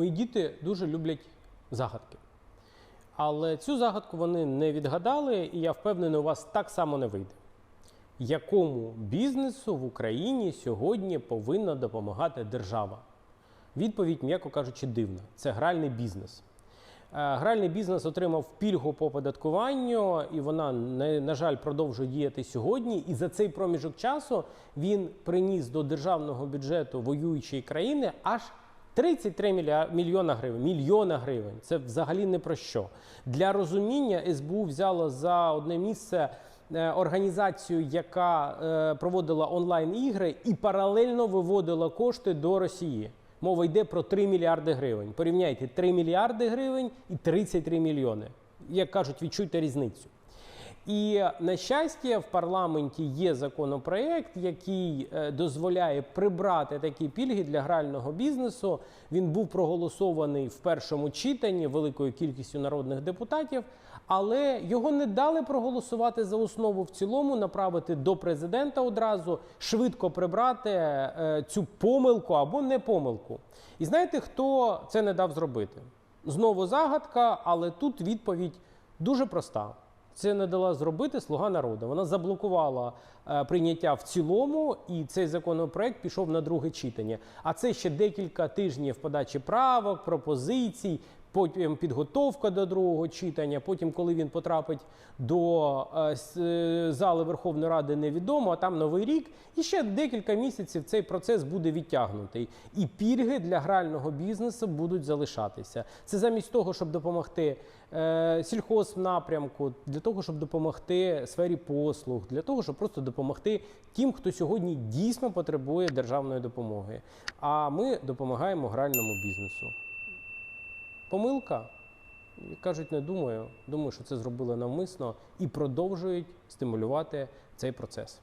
Мої діти дуже люблять загадки. Але цю загадку вони не відгадали, і я впевнений, у вас так само не вийде. Якому бізнесу в Україні сьогодні повинна допомагати держава? Відповідь, м'яко кажучи, дивна. Це гральний бізнес. Е, Гральний бізнес отримав пільгу по оподаткуванню, і вона, на, на жаль, продовжує діяти сьогодні. І за цей проміжок часу він приніс до державного бюджету воюючої країни аж 33 мілья- мільйона гривень. Мільйона гривень. Це взагалі не про що. Для розуміння СБУ взяло за одне місце е, організацію, яка е, проводила онлайн-ігри і паралельно виводила кошти до Росії. Мова йде про 3 мільярди гривень. Порівняйте 3 мільярди гривень і 33 мільйони. Як кажуть, відчуйте різницю. І на щастя, в парламенті є законопроект, який е, дозволяє прибрати такі пільги для грального бізнесу. Він був проголосований в першому читанні великою кількістю народних депутатів, але його не дали проголосувати за основу в цілому, направити до президента одразу, швидко прибрати е, цю помилку або не помилку. І знаєте, хто це не дав зробити? Знову загадка, але тут відповідь дуже проста. Це не дала зробити слуга народу. Вона заблокувала е, прийняття в цілому, і цей законопроект пішов на друге читання. А це ще декілька тижнів подачі правок, пропозицій, потім підготовка до другого читання. Потім, коли він потрапить до е, е, зали Верховної Ради, невідомо, а там новий рік. І ще декілька місяців цей процес буде відтягнутий. І пільги для грального бізнесу будуть залишатися. Це замість того, щоб допомогти е, сільхознапрямку, для того, щоб допомогти сфері послуг, для того, щоб просто допомогти тим, хто сьогодні дійсно потребує державної допомоги. А ми допомагаємо гральному бізнесу. Помилка? Кажуть, не думаю. Думаю, що це зробили навмисно і продовжують стимулювати цей процес.